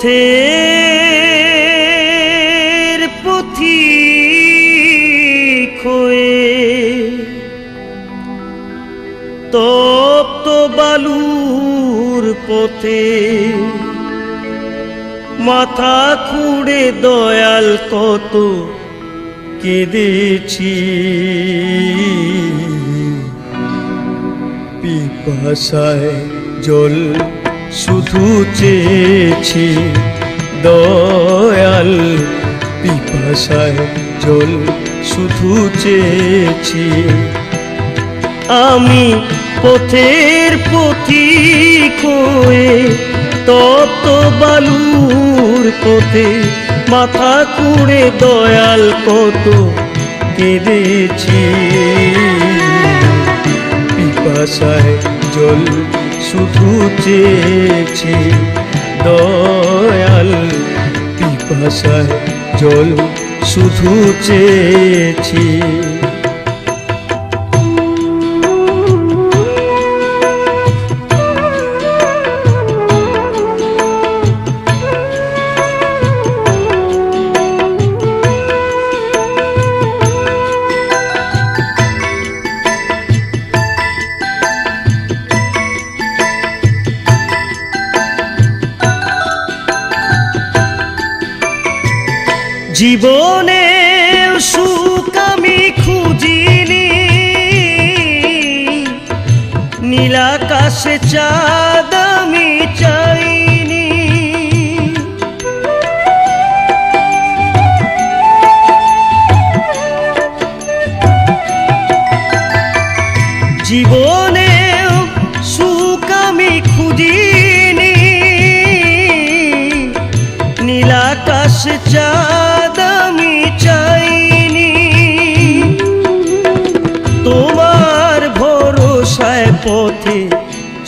পথের পথি খয়ে। তপ্ত বালুর পথে মাথা খুঁড়ে দয়াল কত কেঁদেছি। পিপাসায় জল শুধু চেয়েছি দয়াল, পিপাসায় জল শুধু চেয়েছি। আমি পথের পথিক হয়ে তত বালুর পথে মাথা কুড়ে দয়াল কত কেঁদেছি। পিপাসায় জল শুধু চেয়েছে দয়াল পিপাসায় জল শুধু চেয়েছি। জীবনে সুখ আমি খুঁজিনি। নীলাকাশে চাঁদ আমি চাইনি। জীবনে সুখ আমি খুঁজিনি। নীলাকাশ চাঁদ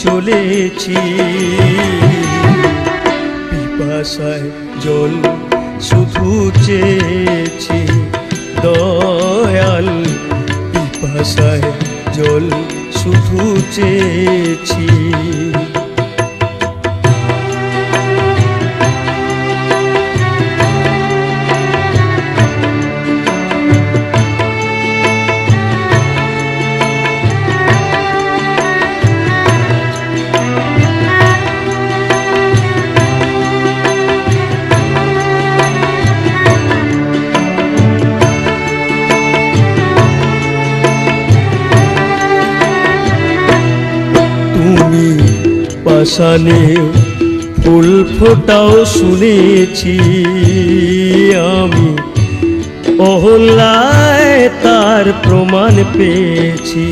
চলেছি। পিপাসায় জল শুধু চেয়েছি। দয়াল পিপাসায় জল শুধু চেয়েছি। পাশানে ফুল ফোটাও শুনেছি আমি। অহল্লায় তার প্রমাণ পেয়েছি।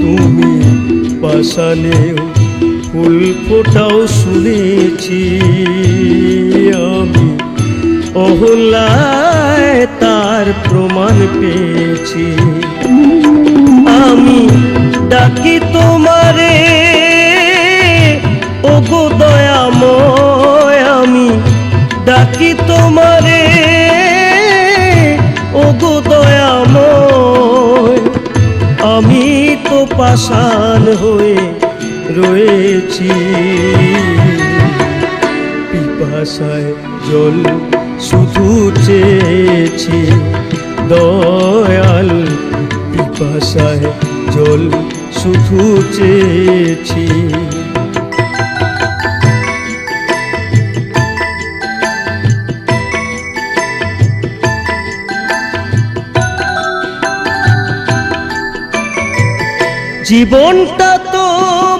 তুমি পাশানে ফুল ফোটাও শুনেছি আমি। অহল্লায় তার প্রমাণ পেয়েছি। আমি ডাকি তোমারে তোমারে। ওগো দয়াময়, আমি তো পাষাণ হয়ে রয়েছি। পিপাসায় জল শুধু চেয়েছি, দয়াল। পিপাসায় জল শুধু চেয়েছি জীবনটা তো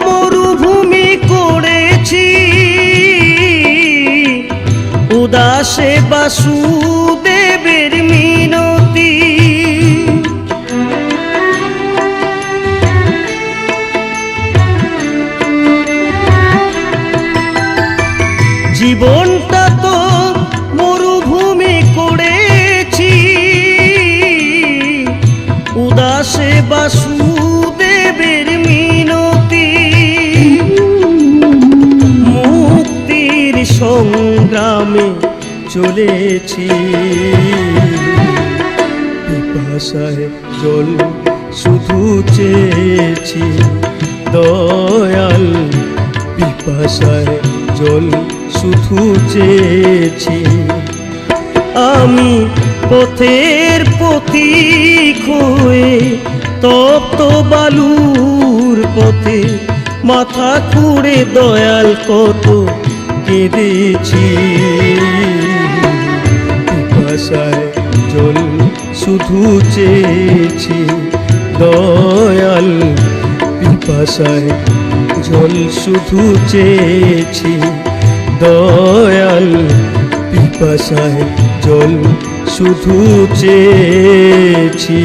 মরুভূমি করেছি। উদাসে বাসুদেবের মিনতি। জীবনটা তো মরুভূমি করেছি। উদাসে বাসুদেবের সংগ্রামে চলেছি। পিপাসায় জল শুধু চেয়েছি, দয়াল। পিপাসায় জল শুধু চেয়েছি। আমি পথের পথিক হয়ে তপ্ত বালুর পথে মাথা খুঁড়ে দয়াল কত কেঁদেছি পিপাসায় জল শুধু চেয়েছি, দয়াল পিপাসায় জল শুধু চেয়েছি, দয়াল পিপাসায় জল শুধু চেয়েছি।